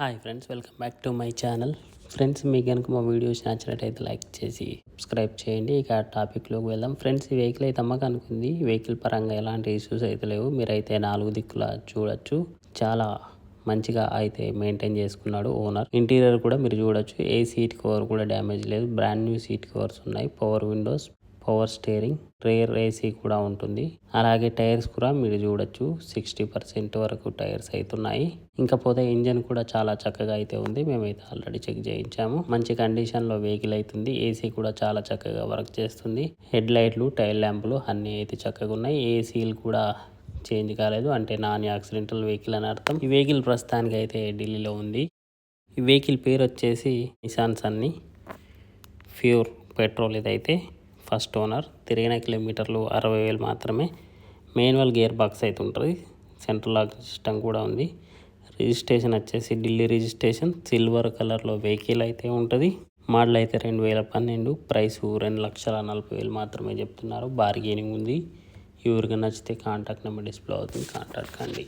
Hi friends welcome back to my channel. Friends మీకు కనుక మా వీడియోస్ నచ్చినట్టయితే లైక్ చేసి సబ్స్క్రైబ్ చేయండి. ఇక టాపిక్లోకి వెళ్దాం. ఫ్రెండ్స్ ఈ వెహికల్ అయితే అమ్మకం అనుకుంది. వెహికల్ పరంగా ఎలాంటి ఇష్యూస్ అయితే లేవు. మీరైతే నాలుగు దిక్కుల చూడొచ్చు. చాలా మంచిగా అయితే మెయింటైన్ చేసుకున్నాడు ఓనర్ ఇంటీరియర్ కూడా మీరు చూడొచ్చు. ఏ సీట్ కవర్ కూడా డ్యామేజ్ లేదు. బ్రాండ్ న్యూ సీట్ కవర్స్ ఉన్నాయి. Power windows power steering rear AC కూడా ఉంటుంది. అలాగే టైర్స్ కూడా మీరు చూడొచ్చు. సిక్స్టీ పర్సెంట్ వరకు టైర్స్ అవుతున్నాయి ఇంకా పోతే ఇంజన్ కూడా చాలా చక్కగా అయితే ఉంది. మేమైతే ఆల్రెడీ చెక్ చేయించాము. మంచి కండిషన్లో వెహికల్ అవుతుంది ఏసీ కూడా చాలా చక్కగా వర్క్ చేస్తుంది. హెడ్ లైట్లు టైల్ ల్యాంపులు అన్నీ అయితే చక్కగా ఉన్నాయి. ఏసీలు కూడా చేంజ్ కాలేదు. అంటే నాన్ యాక్సిడెంటల్ వెహికల్ అని అర్థం. ఈ వెహికల్ ప్రస్తుతానికి అయితే ఢిల్లీలో ఉంది. ఈ వెహికల్ పేరు వచ్చేసి నిసాన్ సన్నీ ప్యూర్ పెట్రోల్ ఇదైతే. First owner. తిరిగిన కిలోమీటర్లు అరవై వేలు మాత్రమే. మాన్యువల్ గేర్ బాక్స్ అయితే ఉంటుంది. సెంట్రల్ లాక్ సిస్టమ్ కూడా ఉంది. రిజిస్ట్రేషన్ వచ్చేసి ఢిల్లీ రిజిస్ట్రేషన్. సిల్వర్ కలర్లో వెహికల్ అయితే ఉంటుంది. మోడల్ అయితే రెండు వేల పన్నెండు. ప్రైస్ రెండు లక్షల నలభై వేలు మాత్రమే చెప్తున్నారు. బార్గెనింగ్ ఉంది. ఎవరికి నచ్చితే కాంటాక్ట్ నెంబర్ డిస్ప్లే అవుతుంది. కాంటాక్ట్ కండి.